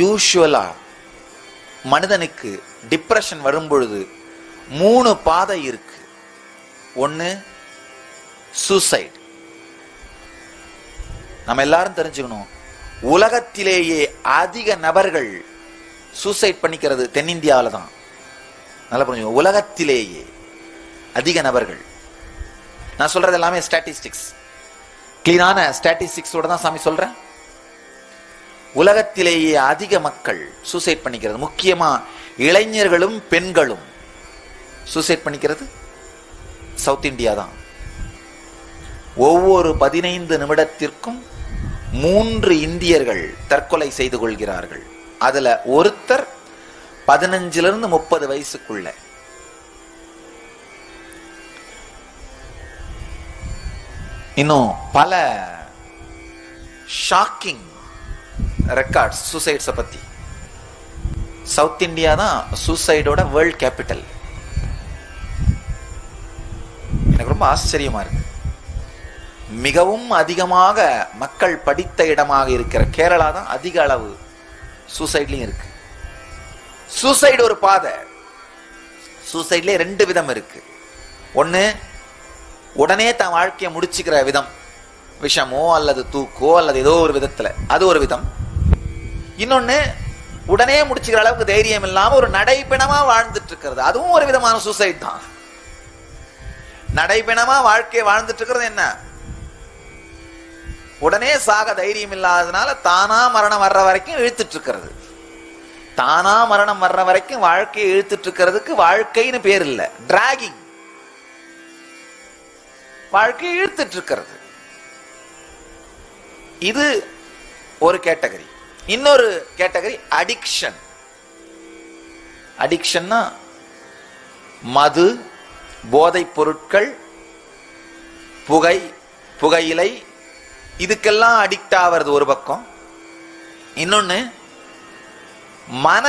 யூஷுவலா மனிதனுக்கு டிப்ரெஷன் வரும்பொழுது மூணு பாதை இருக்கு. ஒன்று சூசைட் நம்ம எல்லாரும் தெரிஞ்சுக்கணும். உலகத்திலேயே அதிக நபர்கள் சூசைட் பண்ணிக்கிறது தென்னிந்தியாவில் தான் நல்லா புரிஞ்சுக்கணும் உலகத்திலேயே அதிக நபர்கள். நான் சொல்றது எல்லாமே ஸ்டாட்டிஸ்டிக்ஸ் கிளீனான ஸ்டாட்டிஸ்டிக்ஸோட தான் சாமி சொல்றேன். உலகத்திலேயே அதிக மக்கள் சூசைட் பண்ணிக்கிறது. முக்கியமா இளைஞர்களும் பெண்களும் சூசைட் பண்ணிக்கிறது. சவுத் இந்தியா தான். ஒவ்வொரு பதினைந்து நிமிடத்திற்கும் மூன்று இந்தியர்கள் தற்கொலை செய்து கொள்கிறார்கள். அதுல ஒருத்தர் பதினஞ்சிலிருந்து முப்பது வயசுக்குள்ள. இன்னும் பல ஷாக்கிங் ரெக்கார்ட்ஸ் சூசைட்ஸை பற்றி சவுத் இந்தியா தான் சூசைடோட வேர்ல்ட் கேபிட்டல் எனக்கு ரொம்ப ஆச்சரியமாக இருக்கு. மிகவும் அதிகமாக மக்கள் படித்த இடமாக இருக்கிற கேரளா தான் அதிக அளவு சூசைட்லையும் இருக்கு. சூசைடு ஒரு பாதை. சூசைட்லேயே ரெண்டு விதம் இருக்கு. ஒன்னு உடனே தன் வாழ்க்கையை முடிச்சுக்கிற விதம். விஷமோ அல்லது தூக்கோ அல்லது ஏதோ ஒரு விதத்தில். அது ஒரு விதம். இன்னொன்னு உடனே முடிச்சுக்கிற அளவுக்கு தைரியம் இல்லாம ஒரு நடைப்பிணமா வாழ்ந்துட்டு இருக்கிறது அதுவும் ஒரு விதமான சூசைட் தான். நடைப்பிணமா வாழ்க்கையை வாழ்ந்துட்டு இருக்கிறது என்ன? உடனே சாக தைரியம் இல்லாததுனால தானா மரணம் வர்ற வரைக்கும் இழுத்துட்டு இருக்கிறது தானா மரணம் வர்ற வரைக்கும் வாழ்க்கையை இழுத்துட்டு இருக்கிறதுக்கு வாழ்க்கைன்னு பேர் இல்ல. டிராகிங் வாழ்க்கையை இழுத்துட்டு இருக்கிறது இது ஒரு கேட்டகரி இன்னொரு கேட்டகரி அடிக்ஷன் அடிக்ஷன்னா மது போதைப் பொருட்கள் புகை புகையிலை இதுக்கெல்லாம் அடிக்ட் ஆகிறது ஒரு பக்கம். இன்னொன்னு மன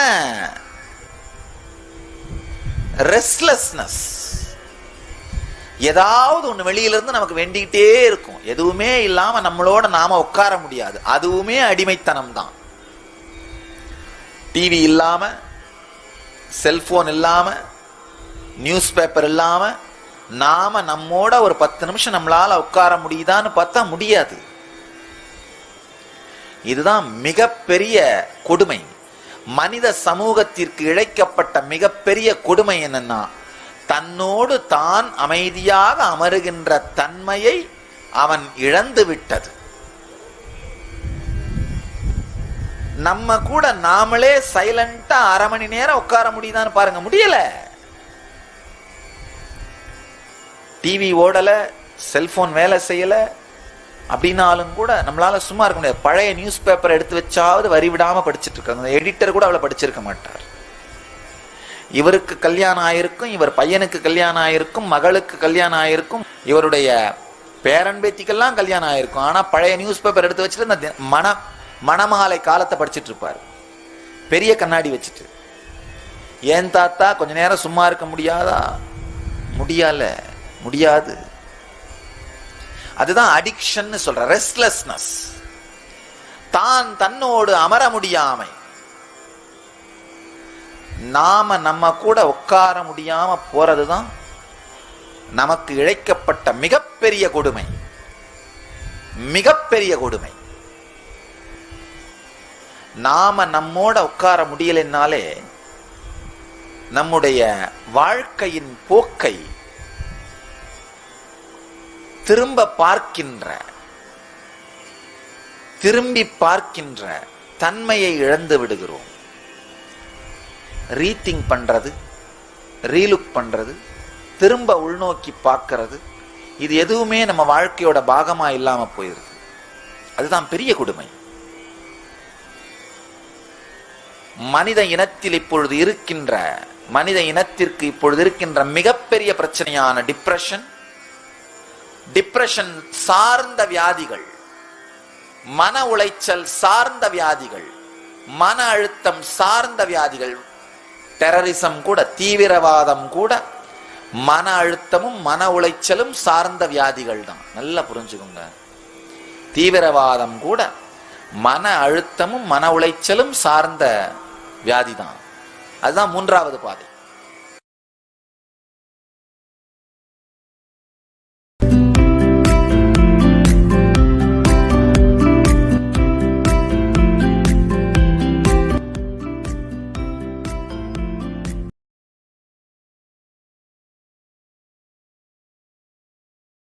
ரெஸ்ட்லெஸ்னஸ் ஏதாவது ஒண்ணு வெளியில இருந்து நமக்கு வேண்டிக்கிட்டே இருக்கும். எதுவுமே இல்லாம நம்மளோட நாம உட்கார முடியாது. அதுவுமே அடிமைத்தனம் தான் டிவி இல்லாமல் செல்ஃபோன் இல்லாமல் நியூஸ் பேப்பர் இல்லாமல் நாம் நம்மோட ஒரு பத்து நிமிஷம் நம்மளால் உட்கார முடியுதான்னு பார்த்தா முடியாது. இதுதான் மிகப்பெரிய கொடுமை. மனித சமூகத்திற்கு இழைக்கப்பட்ட மிகப்பெரிய கொடுமை என்னன்னா தன்னோடு தான் அமைதியாக அமருகின்ற தன்மையை அவன் இழந்து விட்டது நம்ம கூட நாமளே சைலண்டா அரை மணி நேரம் உட்கார முடியுதான்னு பாருங்க. முடியல. டிவி ஓடல செல்போன் வேலை செய்யல அப்படின்னாலும் கூட நம்மளால சும்மா இருக்க முடியாது. பழைய நியூஸ் பேப்பர் எடுத்து வச்சாவது வரி விடாம படிச்சுட்டு இருக்காங்க. எடிட்டர் கூட அவளை படிச்சிருக்க மாட்டார். இவருக்கு கல்யாணம் ஆயிருக்கும் இவர் பையனுக்கு கல்யாணம் ஆயிருக்கும் மகளுக்கு கல்யாணம் ஆயிருக்கும் இவருடைய பேரன் பேத்திக்கெல்லாம் கல்யாணம் ஆயிருக்கும். ஆனா பழைய நியூஸ் பேப்பர் எடுத்து வச்சுட்டு இந்த தி- மணமாலை காலத்தை படிச்சிட்டு இருப்பார் பெரிய கண்ணாடி வச்சுட்டு. ஏன் தாத்தா கொஞ்ச நேரம் சும்மா இருக்க முடியாதா? முடியல முடியாது. அதுதான் அடிக்ஷன் சொல்ற ரெஸ்ட்லெஸ்னஸ் தான் தன்னோடு அமர முடியாமை. நாம நம்ம கூட உட்கார முடியாம போறதுதான் நமக்கு இழைக்கப்பட்ட மிகப்பெரிய கொடுமை. மிகப்பெரிய கொடுமை. நாம நம்மோட உட்கார முடியலைன்னாலே நம்முடைய வாழ்க்கையின் போக்கை திரும்ப பார்க்கின்ற திரும்பி பார்க்கின்ற தன்மையை இழந்து விடுகிறோம். ரீத்திங் பண்றது ரீலுக் பண்றது திரும்ப உள்நோக்கி பார்க்கறது இது எதுவுமே நம்ம வாழ்க்கையோட பாகமா இல்லாம போயிருது. அதுதான் பெரிய கொடுமை. மனித இனத்தில் இப்பொழுது இருக்கின்ற மனித இனத்திற்கு இப்பொழுது இருக்கின்ற மிகப்பெரிய பிரச்சனையான டிப்ரெஷன் டிப்ரெஷன் சார்ந்த வியாதிகள் மன உளைச்சல் சார்ந்த வியாதிகள் மன அழுத்தம் சார்ந்த வியாதிகள் டெரரிசம் கூட தீவிரவாதம் கூட மன அழுத்தமும் மன உளைச்சலும் சார்ந்த வியாதிகள் தான். நல்லா புரிஞ்சுக்கோங்க. தீவிரவாதம் கூட மன அழுத்தமும் மன உளைச்சலும் சார்ந்த வியாதி தான் அதுதான் மூன்றாவது பாதை.